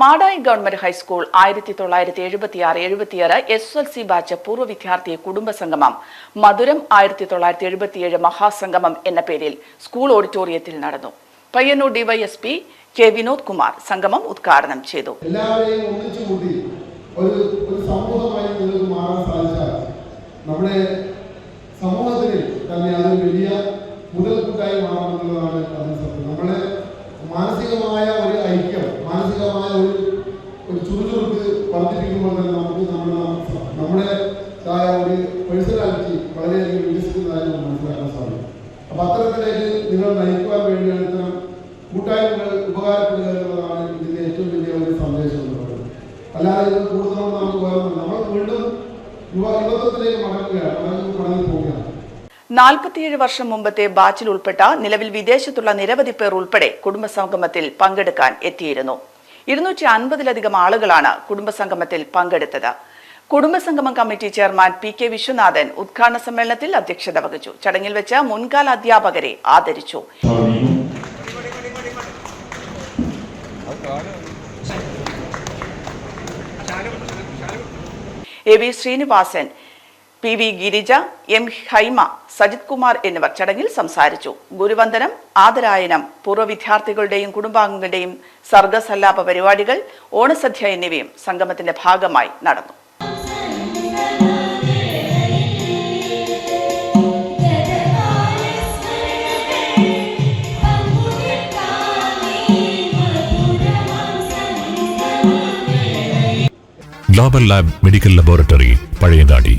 Madayi government high school ആയിരത്തി തൊള്ളായിരത്തി എഴുപത്തിയാറ് എഴുപത്തിയാറ് എസ് എൽ സി ബാച്ച് പൂർവ വിദ്യാർത്ഥി കുടുംബ സംഗമം മധുരം ആയിരത്തി തൊള്ളായിരത്തി എഴുപത്തിയേഴ് മഹാസംഗമം എന്ന പേരിൽ സ്കൂൾ ഓഡിറ്റോറിയത്തിൽ നടന്നു. പയ്യന്നൂർ ഡിവൈഎസ്പി കെ വിനോദ് കുമാർ സംഗമം ഉദ്ഘാടനം ചെയ്തു. മാനസികമായ ഒരു ഐക്യം മാനസികമായ ഒരു ചുറുചുറുക്ക് വർദ്ധിപ്പിക്കുമ്പോൾ തന്നെ നമുക്ക് നമ്മുടെ നമ്മുടേതായ ഒരു പേഴ്സണാലിറ്റി വളരെയധികം വികസിക്കുന്നതായി നമുക്ക് മനസ്സിലാക്കാൻ സാധിക്കും. അപ്പൊ അത്തരത്തിലേക്ക് നിങ്ങൾ നയിക്കുവാൻ വേണ്ടിയാണ് ഇത്തരം കൂട്ടായ്മകൾ ഉപകാരപ്പെടുക എന്നുള്ളതാണ് ഇതിന്റെ ഏറ്റവും വലിയ ഒരു സന്ദേശം എന്ന് പറയുന്നത്. അല്ലാതെ ഇത് കൂടുതലും നമുക്ക് വേറെ നമ്മൾ വീണ്ടും യുവ യുവത്വത്തിലേക്ക് മടങ്ങുകയാണ് മടങ്ങി മടങ്ങി പോവുകയാണ് നാൽപ്പത്തിയേഴ് വർഷം മുമ്പത്തെ ബാച്ചിൽ ഉൾപ്പെട്ട നിലവിൽ വിദേശത്തുള്ള നിരവധി പേർ ഉൾപ്പെടെ കുടുംബസംഗമത്തിൽ പങ്കെടുക്കാൻ എത്തിയിരുന്നു. ഇരുന്നൂറ്റി അൻപതിലധികം ആളുകളാണ് കുടുംബസംഗമത്തിൽ പങ്കെടുത്തത്. കുടുംബസംഗമം committee chairman P K Viswanathan ഉദ്ഘാടന സമ്മേളനത്തിൽ അധ്യക്ഷത വഹിച്ചു. ചടങ്ങിൽ വെച്ച് മുൻകാല അധ്യാപകരെ ആദരിച്ചു. A V Srinivasan P V Girija M Haima Sajith Kumar എന്നിവർ ചടങ്ങിൽ സംസാരിച്ചു. ഗുരുവന്ദനം ആദരായനം പൂർവ വിദ്യാർത്ഥികളുടെയും കുടുംബാംഗങ്ങളുടെയും സർഗസല്ലാപ പരിപാടികൾ ഓണസദ്യ എന്നിവയും സംഗമത്തിന്റെ ഭാഗമായി നടന്നു. Global lab medical laboratory Pazhayangadi.